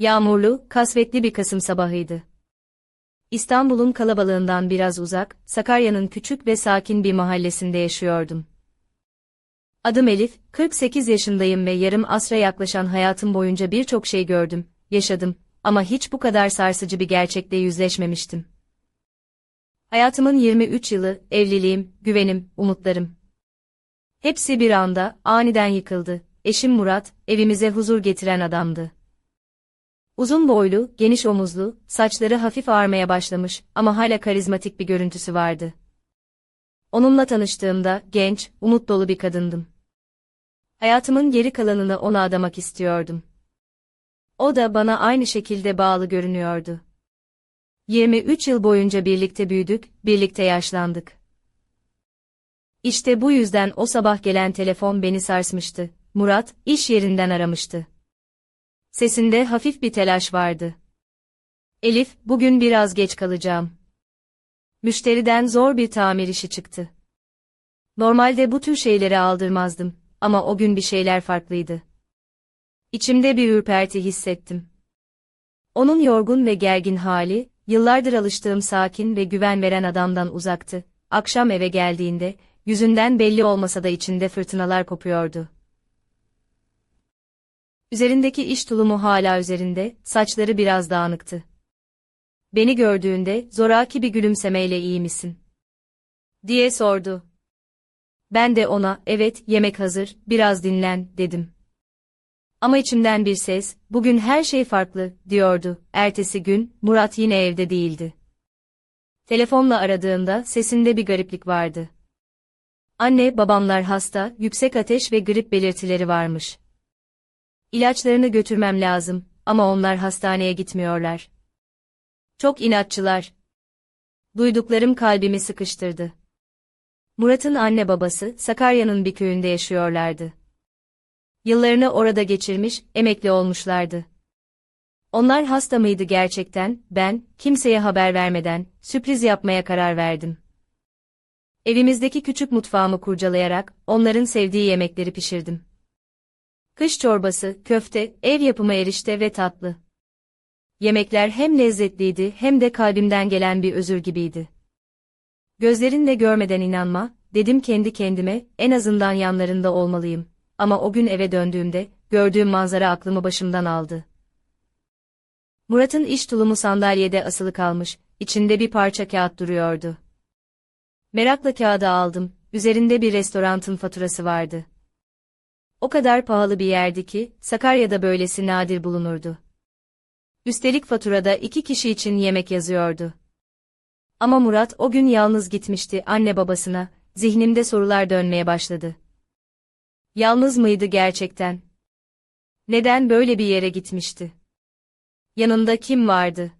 Yağmurlu, kasvetli bir Kasım sabahıydı. İstanbul'un kalabalığından biraz uzak, Sakarya'nın küçük ve sakin bir mahallesinde yaşıyordum. Adım Elif, 48 yaşındayım ve yarım asra yaklaşan hayatım boyunca birçok şey gördüm, yaşadım ama hiç bu kadar sarsıcı bir gerçekle yüzleşmemiştim. Hayatımın 23 yılı, evliliğim, güvenim, umutlarım. Hepsi bir anda, aniden yıkıldı. Eşim Murat, evimize huzur getiren adamdı. Uzun boylu, geniş omuzlu, saçları hafif ağarmaya başlamış ama hala karizmatik bir görüntüsü vardı. Onunla tanıştığımda genç, umut dolu bir kadındım. Hayatımın geri kalanını ona adamak istiyordum. O da bana aynı şekilde bağlı görünüyordu. 23 yıl boyunca birlikte büyüdük, birlikte yaşlandık. İşte bu yüzden o sabah gelen telefon beni sarsmıştı. Murat, iş yerinden aramıştı. Sesinde hafif bir telaş vardı. Elif, bugün biraz geç kalacağım. Müşteriden zor bir tamir işi çıktı. Normalde bu tür şeyleri aldırmazdım ama o gün bir şeyler farklıydı. İçimde bir ürperti hissettim. Onun yorgun ve gergin hali, yıllardır alıştığım sakin ve güven veren adamdan uzaktı. Akşam eve geldiğinde, yüzünden belli olmasa da içinde fırtınalar kopuyordu. Üzerindeki iş tulumu hala üzerinde, saçları biraz dağınıktı. Beni gördüğünde zoraki bir gülümsemeyle iyi misin? diye sordu. Ben de ona, evet, yemek hazır, biraz dinlen, dedim. Ama içimden bir ses, bugün her şey farklı, diyordu. Ertesi gün, Murat yine evde değildi. Telefonla aradığında sesinde bir gariplik vardı. Anne, babamlar hasta, yüksek ateş ve grip belirtileri varmış. İlaçlarını götürmem lazım ama onlar hastaneye gitmiyorlar. Çok inatçılar. Duyduklarım kalbimi sıkıştırdı. Murat'ın anne babası Sakarya'nın bir köyünde yaşıyorlardı. Yıllarını orada geçirmiş, emekli olmuşlardı. Onlar hasta mıydı gerçekten, ben, kimseye haber vermeden, sürpriz yapmaya karar verdim. Evimizdeki küçük mutfağımı kurcalayarak, onların sevdiği yemekleri pişirdim. Kış çorbası, köfte, ev yapımı erişte ve tatlı. Yemekler hem lezzetliydi hem de kalbimden gelen bir özür gibiydi. Gözlerinle görmeden inanma, dedim kendi kendime, en azından yanlarında olmalıyım. Ama o gün eve döndüğümde, gördüğüm manzara aklımı başımdan aldı. Murat'ın iş tulumu sandalyede asılı kalmış, içinde bir parça kağıt duruyordu. Merakla kağıdı aldım, üzerinde bir restorantın faturası vardı. O kadar pahalı bir yerdi ki, Sakarya'da böylesi nadir bulunurdu. Üstelik faturada iki kişi için yemek yazıyordu. Ama Murat o gün yalnız gitmişti anne babasına, zihnimde sorular dönmeye başladı. Yalnız mıydı gerçekten? Neden böyle bir yere gitmişti? Yanında kim vardı?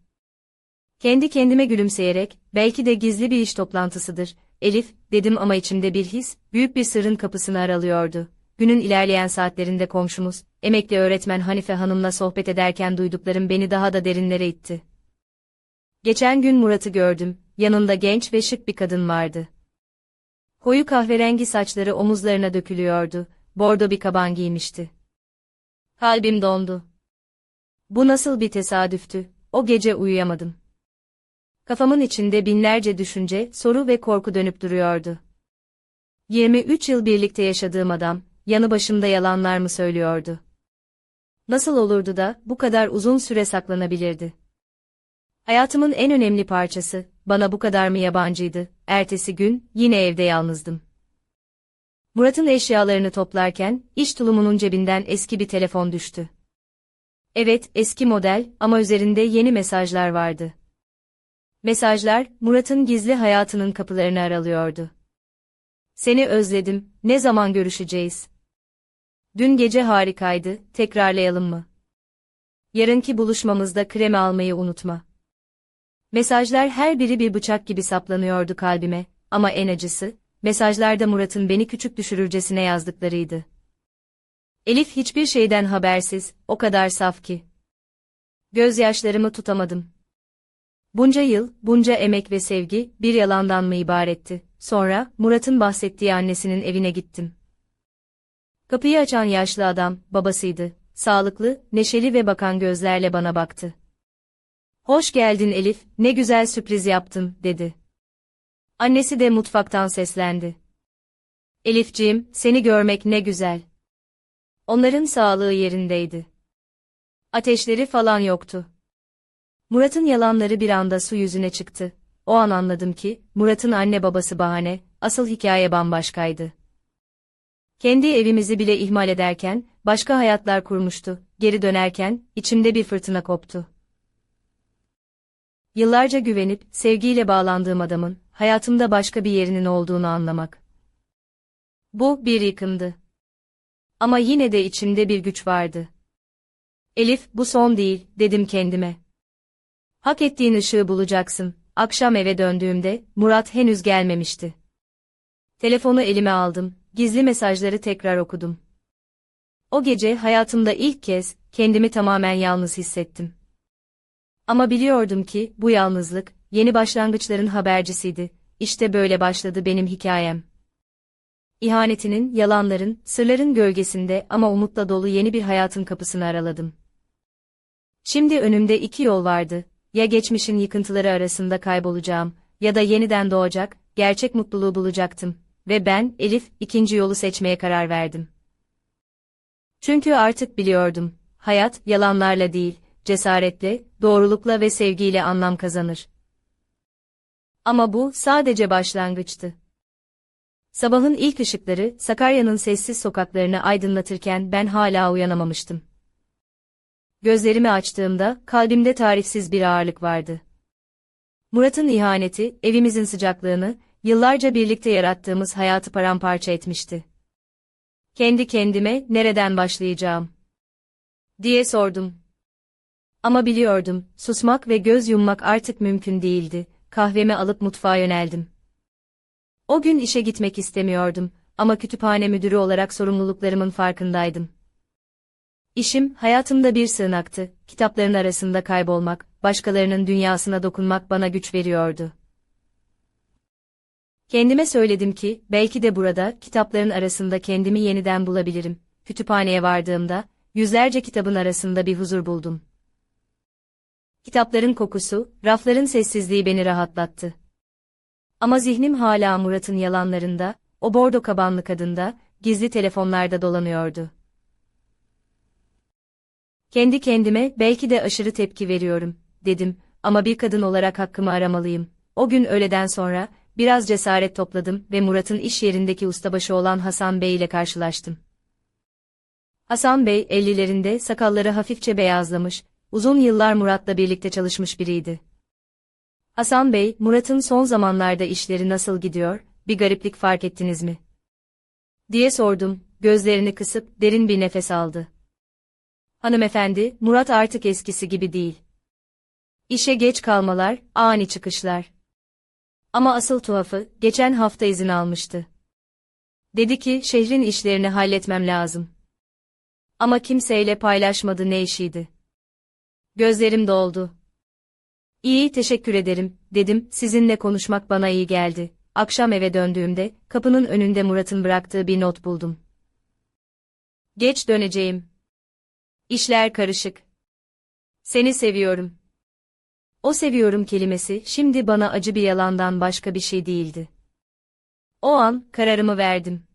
Kendi kendime gülümseyerek, belki de gizli bir iş toplantısıdır, Elif, dedim ama içimde bir his, büyük bir sırrın kapısını aralıyordu. Günün ilerleyen saatlerinde komşumuz, emekli öğretmen Hanife Hanım'la sohbet ederken duyduklarım beni daha da derinlere itti. Geçen gün Murat'ı gördüm, yanında genç ve şık bir kadın vardı. Koyu kahverengi saçları omuzlarına dökülüyordu, bordo bir kaban giymişti. Kalbim dondu. Bu nasıl bir tesadüftü, o gece uyuyamadım. Kafamın içinde binlerce düşünce, soru ve korku dönüp duruyordu. 23 yıl birlikte yaşadığım adam, yanı başımda yalanlar mı söylüyordu? Nasıl olurdu da, bu kadar uzun süre saklanabilirdi? Hayatımın en önemli parçası, bana bu kadar mı yabancıydı, ertesi gün, yine evde yalnızdım. Murat'ın eşyalarını toplarken, iş tulumunun cebinden eski bir telefon düştü. Evet, eski model ama üzerinde yeni mesajlar vardı. Mesajlar, Murat'ın gizli hayatının kapılarını aralıyordu. Seni özledim, ne zaman görüşeceğiz? Dün gece harikaydı, tekrarlayalım mı? Yarınki buluşmamızda kremi almayı unutma. Mesajlar her biri bir bıçak gibi saplanıyordu kalbime, ama en acısı, mesajlarda Murat'ın beni küçük düşürürcesine yazdıklarıydı. Elif hiçbir şeyden habersiz, o kadar saf ki. Gözyaşlarımı tutamadım. Bunca yıl, bunca emek ve sevgi, bir yalandan mı ibaretti? Sonra, Murat'ın bahsettiği annesinin evine gittim. Kapıyı açan yaşlı adam, babasıydı. sağlıklı, neşeli ve bakan gözlerle bana baktı. Hoş geldin Elif, ne güzel sürpriz yaptın, dedi. Annesi de mutfaktan seslendi. Elifciğim, seni görmek ne güzel. Onların sağlığı yerindeydi. Ateşleri falan yoktu. Murat'ın yalanları bir anda su yüzüne çıktı. O an anladım ki, Murat'ın anne babası bahane, asıl hikaye bambaşkaydı. Kendi evimizi bile ihmal ederken, başka hayatlar kurmuştu. Geri dönerken, içimde bir fırtına koptu. Yıllarca güvenip, sevgiyle bağlandığım adamın, hayatımda başka bir yerinin olduğunu anlamak. Bu, bir yıkımdı. Ama yine de içimde bir güç vardı. Elif, bu son değil, dedim kendime. Hak ettiğin ışığı bulacaksın. Akşam eve döndüğümde, Murat henüz gelmemişti. Telefonu elime aldım, gizli mesajları tekrar okudum. O gece hayatımda ilk kez, kendimi tamamen yalnız hissettim. Ama biliyordum ki, bu yalnızlık, yeni başlangıçların habercisiydi, işte böyle başladı benim hikayem. İhanetinin, yalanların, sırların gölgesinde ama umutla dolu yeni bir hayatın kapısını araladım. Şimdi önümde iki yol vardı, ya geçmişin yıkıntıları arasında kaybolacağım, ya da yeniden doğacak, gerçek mutluluğu bulacaktım. Ve ben, Elif, ikinci yolu seçmeye karar verdim. Çünkü artık biliyordum, hayat, yalanlarla değil, cesaretle, doğrulukla ve sevgiyle anlam kazanır. Ama bu, sadece başlangıçtı. Sabahın ilk ışıkları, Sakarya'nın sessiz sokaklarını aydınlatırken ben hala uyanamamıştım. Gözlerimi açtığımda, kalbimde tarifsiz bir ağırlık vardı. Murat'ın ihaneti, evimizin sıcaklığını, yıllarca birlikte yarattığımız hayatı paramparça etmişti. Kendi kendime, nereden başlayacağım? diye sordum. Ama biliyordum, susmak ve göz yummak artık mümkün değildi, kahvemi alıp mutfağa yöneldim. O gün işe gitmek istemiyordum, ama kütüphane müdürü olarak sorumluluklarımın farkındaydım. İşim, hayatımda bir sığınaktı, kitapların arasında kaybolmak, başkalarının dünyasına dokunmak bana güç veriyordu. Kendime söyledim ki, belki de burada, kitapların arasında kendimi yeniden bulabilirim. Kütüphaneye vardığımda, yüzlerce kitabın arasında bir huzur buldum. Kitapların kokusu, rafların sessizliği beni rahatlattı. Ama zihnim hala Murat'ın yalanlarında, o bordo kabanlı kadında, gizli telefonlarda dolanıyordu. Kendi kendime belki de aşırı tepki veriyorum, dedim, ama bir kadın olarak hakkımı aramalıyım. O gün öğleden sonra, biraz cesaret topladım ve Murat'ın iş yerindeki ustabaşı olan Hasan Bey ile karşılaştım. Hasan Bey, 50'lerinde sakalları hafifçe beyazlamış, uzun yıllar Murat'la birlikte çalışmış biriydi. Hasan Bey, Murat'ın son zamanlarda işleri nasıl gidiyor, bir gariplik fark ettiniz mi? diye sordum, gözlerini kısıp derin bir nefes aldı. Hanımefendi, Murat artık eskisi gibi değil. İşe geç kalmalar, ani çıkışlar. Ama asıl tuhafı, geçen hafta izin almıştı. Dedi ki, şehrin işlerini halletmem lazım. Ama kimseyle paylaşmadı ne işiydi. Gözlerim doldu. İyi, teşekkür ederim, dedim, sizinle konuşmak bana iyi geldi. Akşam eve döndüğümde, kapının önünde Murat'ın bıraktığı bir not buldum. Geç döneceğim. İşler karışık. Seni seviyorum. O seviyorum kelimesi şimdi bana acı bir yalandan başka bir şey değildi. O an kararımı verdim.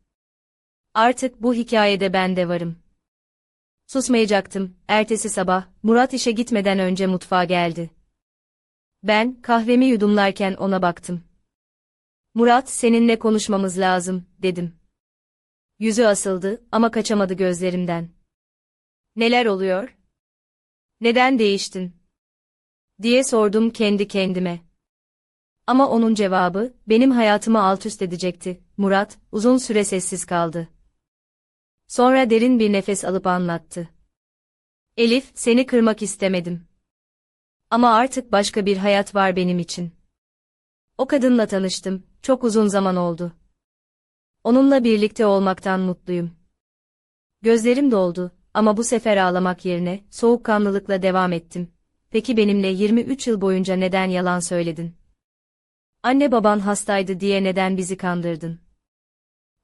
Artık bu hikayede ben de varım. Susmayacaktım. Ertesi sabah Murat işe gitmeden önce mutfağa geldi. Ben kahvemi yudumlarken ona baktım. Murat seninle konuşmamız lazım dedim. Yüzü asıldı ama kaçamadı gözlerimden. Neler oluyor? Neden değiştin? Diye sordum kendi kendime. Ama onun cevabı, benim hayatımı alt üst edecekti. Murat, uzun süre sessiz kaldı. Sonra derin bir nefes alıp anlattı. Elif, seni kırmak istemedim. Ama artık başka bir hayat var benim için. O kadınla tanıştım, çok uzun zaman oldu. Onunla birlikte olmaktan mutluyum. Gözlerim doldu, ama bu sefer ağlamak yerine, soğukkanlılıkla devam ettim. Peki benimle 23 yıl boyunca neden yalan söyledin? Anne baban hastaydı diye neden bizi kandırdın?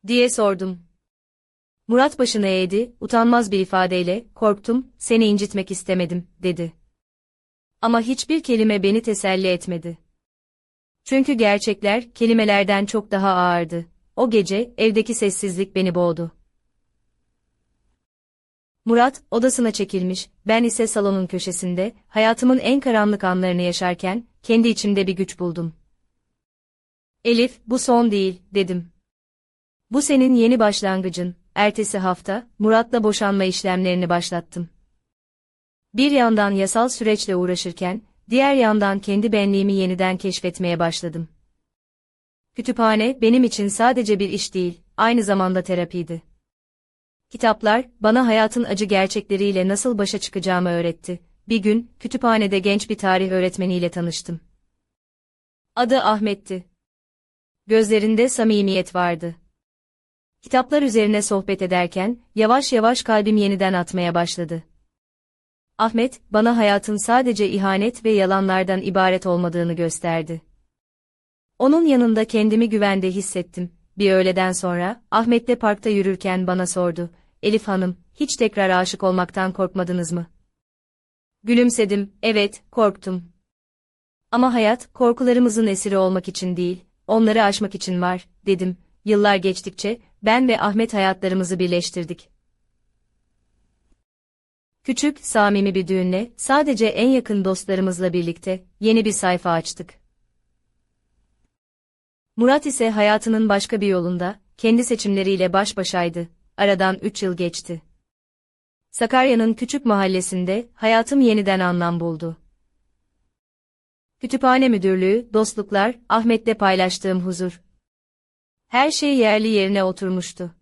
Diye sordum. Murat başını eğdi, utanmaz bir ifadeyle, korktum, seni incitmek istemedim, dedi. Ama hiçbir kelime beni teselli etmedi. Çünkü gerçekler, kelimelerden çok daha ağırdı. O gece, evdeki sessizlik beni boğdu. Murat, odasına çekilmiş, ben ise salonun köşesinde, hayatımın en karanlık anlarını yaşarken, kendi içimde bir güç buldum. Elif, bu son değil, dedim. Bu senin yeni başlangıcın. Ertesi hafta, Murat'la boşanma işlemlerini başlattım. Bir yandan yasal süreçle uğraşırken, diğer yandan kendi benliğimi yeniden keşfetmeye başladım. Kütüphane, benim için sadece bir iş değil, aynı zamanda terapiydi. Kitaplar, bana hayatın acı gerçekleriyle nasıl başa çıkacağımı öğretti. Bir gün, kütüphanede genç bir tarih öğretmeniyle tanıştım. Adı Ahmet'ti. Gözlerinde samimiyet vardı. Kitaplar üzerine sohbet ederken, yavaş yavaş kalbim yeniden atmaya başladı. Ahmet, bana hayatın sadece ihanet ve yalanlardan ibaret olmadığını gösterdi. Onun yanında kendimi güvende hissettim. Bir öğleden sonra, Ahmet'le parkta yürürken bana sordu. Elif Hanım, hiç tekrar aşık olmaktan korkmadınız mı? Gülümsedim, evet, korktum. Ama hayat, korkularımızın esiri olmak için değil, onları aşmak için var, dedim. Yıllar geçtikçe, ben ve Ahmet hayatlarımızı birleştirdik. Küçük, samimi bir düğünle, sadece en yakın dostlarımızla birlikte, yeni bir sayfa açtık. Murat ise hayatının başka bir yolunda, kendi seçimleriyle baş başaydı. Aradan üç yıl geçti. Sakarya'nın küçük mahallesinde, hayatım yeniden anlam buldu. Kütüphane müdürlüğü, dostluklar, Ahmet'le paylaştığım huzur. Her şey yerli yerine oturmuştu.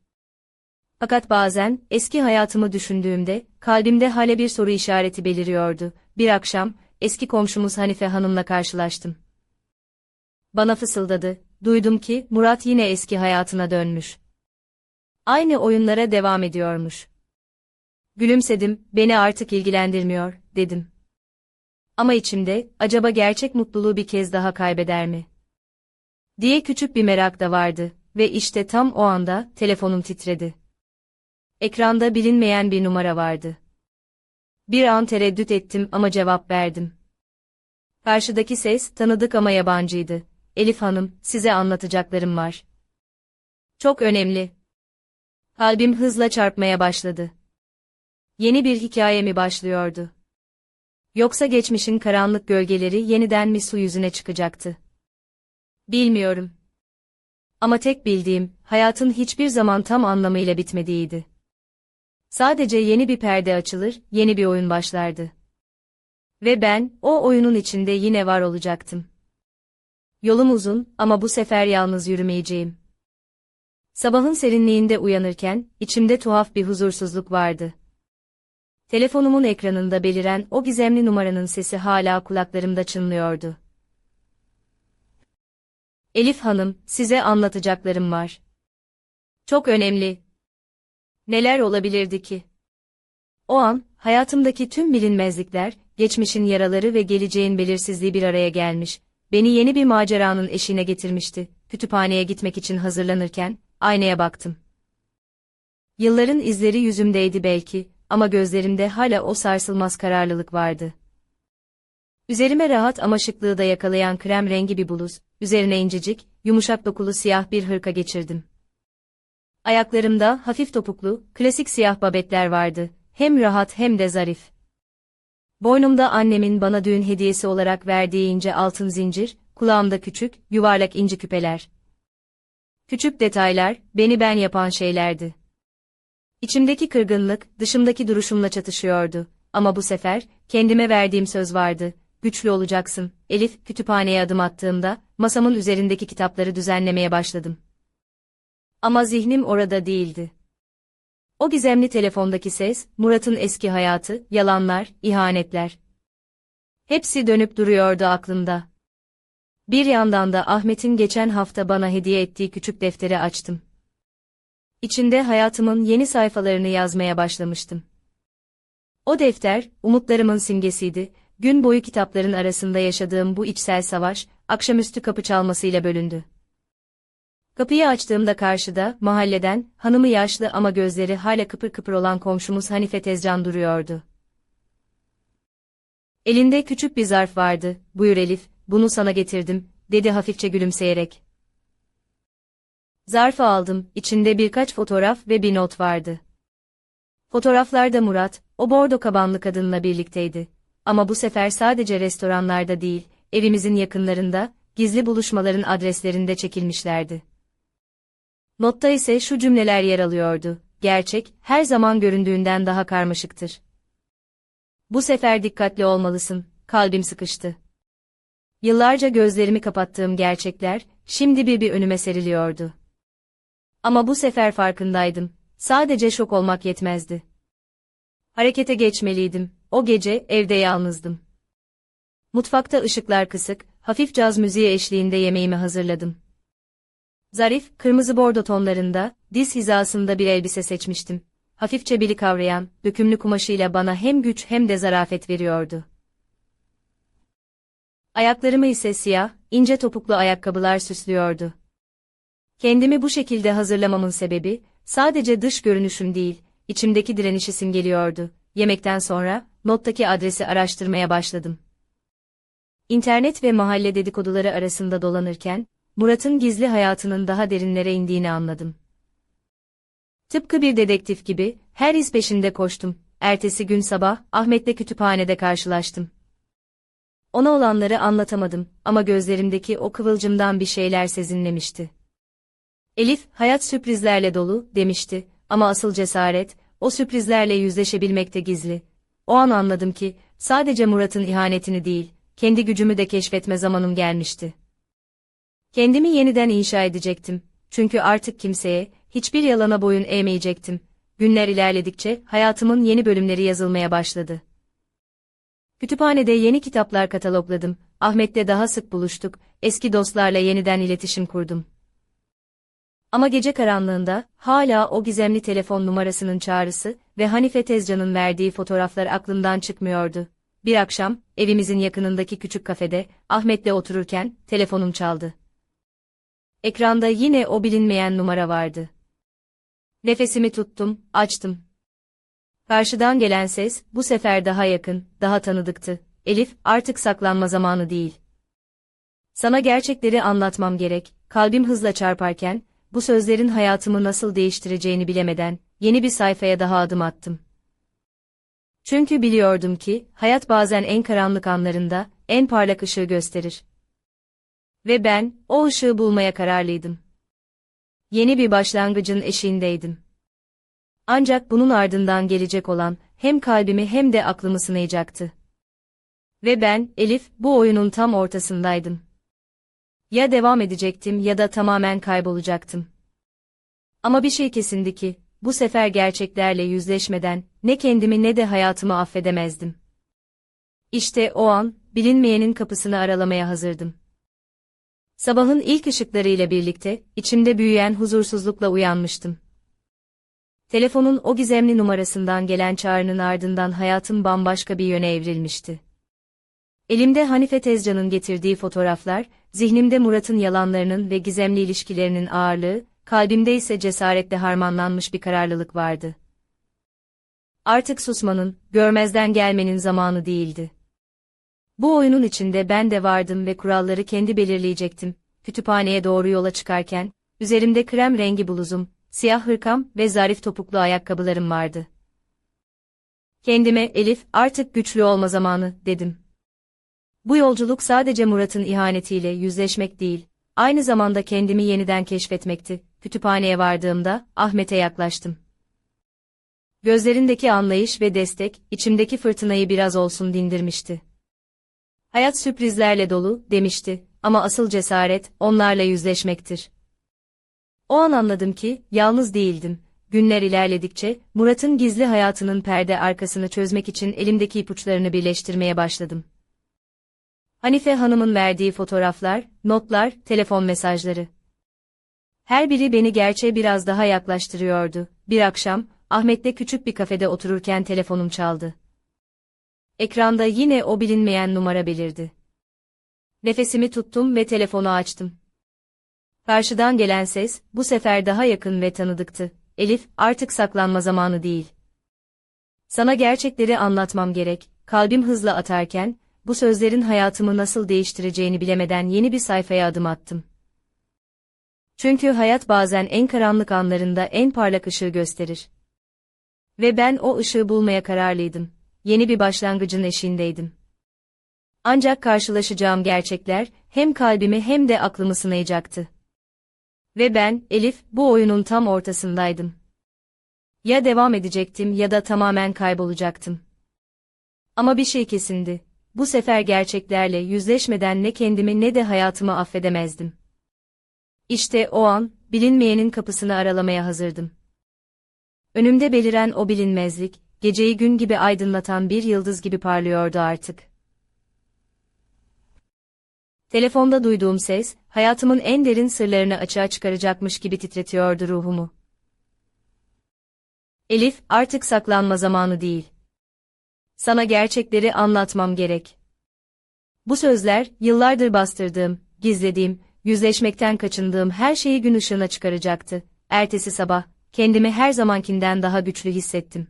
Fakat bazen, eski hayatımı düşündüğümde, kalbimde hala bir soru işareti beliriyordu. Bir akşam, eski komşumuz Hanife Hanım'la karşılaştım. Bana fısıldadı, duydum ki, Murat yine eski hayatına dönmüş. Aynı oyunlara devam ediyormuş. Gülümsedim, beni artık ilgilendirmiyor, dedim. Ama içimde, acaba gerçek mutluluğu bir kez daha kaybeder mi? Diye küçük bir merak da vardı ve işte tam o anda, telefonum titredi. Ekranda bilinmeyen bir numara vardı. Bir an tereddüt ettim ama cevap verdim. Karşıdaki ses, tanıdık ama yabancıydı. Elif Hanım, size anlatacaklarım var. Çok önemli. Kalbim hızla çarpmaya başladı. Yeni bir hikaye mi başlıyordu? Yoksa geçmişin karanlık gölgeleri yeniden mi su yüzüne çıkacaktı? Bilmiyorum. Ama tek bildiğim, hayatın hiçbir zaman tam anlamıyla bitmediğiydi. Sadece yeni bir perde açılır, yeni bir oyun başlardı. Ve ben, o oyunun içinde yine var olacaktım. Yolum uzun ama bu sefer yalnız yürümeyeceğim. Sabahın serinliğinde uyanırken, içimde tuhaf bir huzursuzluk vardı. Telefonumun ekranında beliren o gizemli numaranın sesi hala kulaklarımda çınlıyordu. Elif Hanım, size anlatacaklarım var. Çok önemli. Neler olabilirdi ki? O an, hayatımdaki tüm bilinmezlikler, geçmişin yaraları ve geleceğin belirsizliği bir araya gelmiş, beni yeni bir maceranın eşiğine getirmişti. Kütüphaneye gitmek için hazırlanırken, aynaya baktım. Yılların izleri yüzümdeydi belki, ama gözlerimde hala o sarsılmaz kararlılık vardı. Üzerime rahat ama şıklığı da yakalayan krem rengi bir bluz, üzerine incecik, yumuşak dokulu siyah bir hırka geçirdim. Ayaklarımda hafif topuklu, klasik siyah babetler vardı, hem rahat hem de zarif. Boynumda annemin bana düğün hediyesi olarak verdiği ince altın zincir, kulağımda küçük, yuvarlak inci küpeler. Küçük detaylar, beni ben yapan şeylerdi. İçimdeki kırgınlık, dışımdaki duruşumla çatışıyordu. Ama bu sefer, kendime verdiğim söz vardı, güçlü olacaksın. Elif, kütüphaneye adım attığımda, masamın üzerindeki kitapları düzenlemeye başladım. Ama zihnim orada değildi. O gizemli telefondaki ses, Murat'ın eski hayatı, yalanlar, ihanetler. Hepsi dönüp duruyordu aklımda. Bir yandan da Ahmet'in geçen hafta bana hediye ettiği küçük defteri açtım. İçinde hayatımın yeni sayfalarını yazmaya başlamıştım. O defter, umutlarımın simgesiydi, gün boyu kitapların arasında yaşadığım bu içsel savaş, akşamüstü kapı çalmasıyla bölündü. Kapıyı açtığımda karşıda, mahalleden, hanımı yaşlı ama gözleri hala kıpır kıpır olan komşumuz Hanife Tezcan duruyordu. Elinde küçük bir zarf vardı, buyur Elif, bunu sana getirdim, dedi hafifçe gülümseyerek. Zarfı aldım, içinde birkaç fotoğraf ve bir not vardı. Fotoğraflarda Murat, o bordo kabanlı kadınla birlikteydi. Ama bu sefer sadece restoranlarda değil, evimizin yakınlarında, gizli buluşmaların adreslerinde çekilmişlerdi. Notta ise şu cümleler yer alıyordu. Gerçek, her zaman göründüğünden daha karmaşıktır. Bu sefer dikkatli olmalısın, kalbim sıkıştı. Yıllarca gözlerimi kapattığım gerçekler, şimdi bir bir önüme seriliyordu. Ama bu sefer farkındaydım, sadece şok olmak yetmezdi. Harekete geçmeliydim, o gece evde yalnızdım. Mutfakta ışıklar kısık, hafif caz müziği eşliğinde yemeğimi hazırladım. Zarif, kırmızı bordo tonlarında, diz hizasında bir elbise seçmiştim. Hafifçe beli kavrayan, dökümlü kumaşıyla bana hem güç hem de zarafet veriyordu. Ayaklarımı ise siyah, ince topuklu ayakkabılar süslüyordu. Kendimi bu şekilde hazırlamamın sebebi, sadece dış görünüşüm değil, içimdeki direnişi simgeliyordu. Yemekten sonra, nottaki adresi araştırmaya başladım. İnternet ve mahalle dedikoduları arasında dolanırken, Murat'ın gizli hayatının daha derinlere indiğini anladım. Tıpkı bir dedektif gibi, her iz peşinde koştum. Ertesi gün sabah, Ahmet'le kütüphanede karşılaştım. Ona olanları anlatamadım ama gözlerimdeki o kıvılcımdan bir şeyler sezinlemişti. Elif, hayat sürprizlerle dolu, demişti ama asıl cesaret, o sürprizlerle yüzleşebilmekte gizli. O an anladım ki, sadece Murat'ın ihanetini değil, kendi gücümü de keşfetme zamanım gelmişti. Kendimi yeniden inşa edecektim. Çünkü artık kimseye, hiçbir yalana boyun eğmeyecektim. Günler ilerledikçe hayatımın yeni bölümleri yazılmaya başladı. Kütüphanede yeni kitaplar katalogladım. Ahmet'le daha sık buluştuk. Eski dostlarla yeniden iletişim kurdum. Ama gece karanlığında hala o gizemli telefon numarasının çağrısı ve Hanife Tezcan'ın verdiği fotoğraflar aklımdan çıkmıyordu. Bir akşam evimizin yakınındaki küçük kafede Ahmet'le otururken telefonum çaldı. Ekranda yine o bilinmeyen numara vardı. Nefesimi tuttum, açtım. Karşıdan gelen ses, bu sefer daha yakın, daha tanıdıktı. Elif, artık saklanma zamanı değil. Sana gerçekleri anlatmam gerek, kalbim hızla çarparken, bu sözlerin hayatımı nasıl değiştireceğini bilemeden, yeni bir sayfaya daha adım attım. Çünkü biliyordum ki, hayat bazen en karanlık anlarında, en parlak ışığı gösterir. Ve ben, o ışığı bulmaya kararlıydım. Yeni bir başlangıcın eşiğindeydim. Ancak bunun ardından gelecek olan, hem kalbimi hem de aklımı sınayacaktı. Ve ben, Elif, bu oyunun tam ortasındaydım. Ya devam edecektim ya da tamamen kaybolacaktım. Ama bir şey kesindi ki, bu sefer gerçeklerle yüzleşmeden, ne kendimi ne de hayatımı affedemezdim. İşte o an, bilinmeyenin kapısını aralamaya hazırdım. Sabahın ilk ışıklarıyla birlikte, içimde büyüyen huzursuzlukla uyanmıştım. Telefonun o gizemli numarasından gelen çağrının ardından hayatım bambaşka bir yöne evrilmişti. Elimde Hanife Tezcan'ın getirdiği fotoğraflar, zihnimde Murat'ın yalanlarının ve gizemli ilişkilerinin ağırlığı, kalbimde ise cesaretle harmanlanmış bir kararlılık vardı. Artık susmanın, görmezden gelmenin zamanı değildi. Bu oyunun içinde ben de vardım ve kuralları kendi belirleyecektim. Kütüphaneye doğru yola çıkarken, üzerimde krem rengi bluzum, siyah hırkam ve zarif topuklu ayakkabılarım vardı. Kendime, Elif, artık güçlü olma zamanı, dedim. Bu yolculuk sadece Murat'ın ihanetiyle yüzleşmek değil, aynı zamanda kendimi yeniden keşfetmekti. Kütüphaneye vardığımda, Ahmet'e yaklaştım. Gözlerindeki anlayış ve destek, içimdeki fırtınayı biraz olsun dindirmişti. Hayat sürprizlerle dolu, demişti, ama asıl cesaret, onlarla yüzleşmektir. O an anladım ki, yalnız değildim. Günler ilerledikçe, Murat'ın gizli hayatının perde arkasını çözmek için elimdeki ipuçlarını birleştirmeye başladım. Hanife Hanım'ın verdiği fotoğraflar, notlar, telefon mesajları. Her biri beni gerçeğe biraz daha yaklaştırıyordu. Bir akşam, Ahmet'le küçük bir kafede otururken telefonum çaldı. Ekranda yine o bilinmeyen numara belirdi. Nefesimi tuttum ve telefonu açtım. Karşıdan gelen ses, bu sefer daha yakın ve tanıdıktı. Elif, artık saklanma zamanı değil. Sana gerçekleri anlatmam gerek. Kalbim hızla atarken, bu sözlerin hayatımı nasıl değiştireceğini bilemeden yeni bir sayfaya adım attım. Çünkü hayat bazen en karanlık anlarında en parlak ışığı gösterir. Ve ben o ışığı bulmaya kararlıydım. Yeni bir başlangıcın eşiğindeydim. Ancak karşılaşacağım gerçekler, hem kalbimi hem de aklımı sınayacaktı. Ve ben, Elif, bu oyunun tam ortasındaydım. Ya devam edecektim ya da tamamen kaybolacaktım. Ama bir şey kesindi. Bu sefer gerçeklerle yüzleşmeden ne kendimi ne de hayatımı affedemezdim. İşte o an, bilinmeyenin kapısını aralamaya hazırdım. Önümde beliren o bilinmezlik, geceyi gün gibi aydınlatan bir yıldız gibi parlıyordu artık. Telefonda duyduğum ses, hayatımın en derin sırlarını açığa çıkaracakmış gibi titretiyordu ruhumu. Elif, artık saklanma zamanı değil. Sana gerçekleri anlatmam gerek. Bu sözler, yıllardır bastırdığım, gizlediğim, yüzleşmekten kaçındığım her şeyi gün ışığına çıkaracaktı. Ertesi sabah, kendimi her zamankinden daha güçlü hissettim.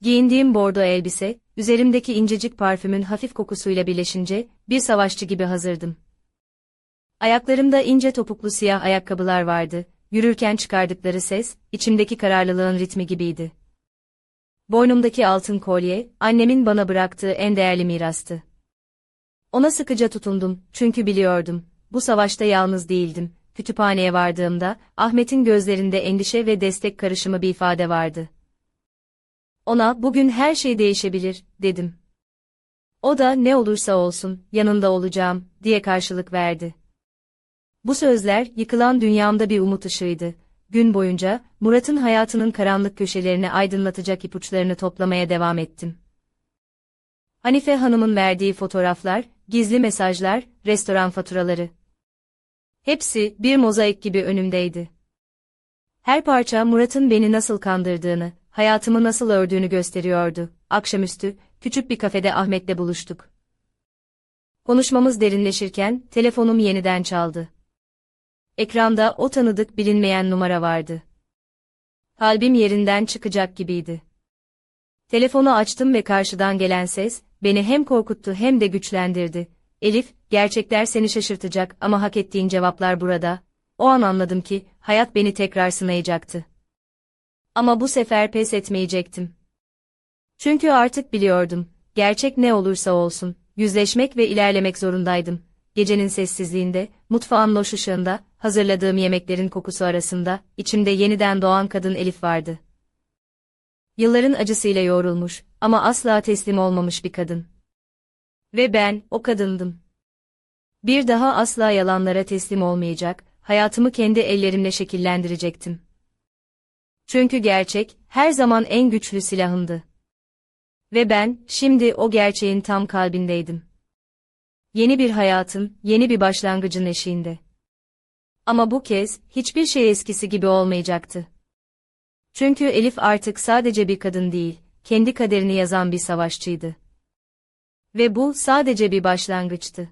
Giyindiğim bordo elbise, üzerimdeki incecik parfümün hafif kokusuyla birleşince, bir savaşçı gibi hazırdım. Ayaklarımda ince topuklu siyah ayakkabılar vardı, yürürken çıkardıkları ses, içimdeki kararlılığın ritmi gibiydi. Boynumdaki altın kolye, annemin bana bıraktığı en değerli mirastı. Ona sıkıca tutundum, çünkü biliyordum, bu savaşta yalnız değildim. Kütüphaneye vardığımda, Ahmet'in gözlerinde endişe ve destek karışımı bir ifade vardı. Ona, bugün her şey değişebilir, dedim. O da, ne olursa olsun, yanında olacağım, diye karşılık verdi. Bu sözler, yıkılan dünyamda bir umut ışığıydı. Gün boyunca, Murat'ın hayatının karanlık köşelerini aydınlatacak ipuçlarını toplamaya devam ettim. Hanife Hanım'ın verdiği fotoğraflar, gizli mesajlar, restoran faturaları. Hepsi, bir mozaik gibi önümdeydi. Her parça Murat'ın beni nasıl kandırdığını, hayatımı nasıl ördüğünü gösteriyordu. Akşamüstü, küçük bir kafede Ahmet'le buluştuk. Konuşmamız derinleşirken, telefonum yeniden çaldı. Ekranda o tanıdık bilinmeyen numara vardı. Kalbim yerinden çıkacak gibiydi. Telefonu açtım ve karşıdan gelen ses, beni hem korkuttu hem de güçlendirdi. Elif, gerçekler seni şaşırtacak ama hak ettiğin cevaplar burada. O an anladım ki, hayat beni tekrar sınayacaktı. Ama bu sefer pes etmeyecektim. Çünkü artık biliyordum, gerçek ne olursa olsun, yüzleşmek ve ilerlemek zorundaydım. Gecenin sessizliğinde, mutfağın loş ışığında, hazırladığım yemeklerin kokusu arasında, içimde yeniden doğan kadın Elif vardı. Yılların acısıyla yoğrulmuş ama asla teslim olmamış bir kadın. Ve ben, o kadındım. Bir daha asla yalanlara teslim olmayacak, hayatımı kendi ellerimle şekillendirecektim. Çünkü gerçek, her zaman en güçlü silahımdı. Ve ben, şimdi o gerçeğin tam kalbindeydim. Yeni bir hayatın, yeni bir başlangıcın eşiğinde. Ama bu kez, hiçbir şey eskisi gibi olmayacaktı. Çünkü Elif artık sadece bir kadın değil, kendi kaderini yazan bir savaşçıydı. Ve bu sadece bir başlangıçtı.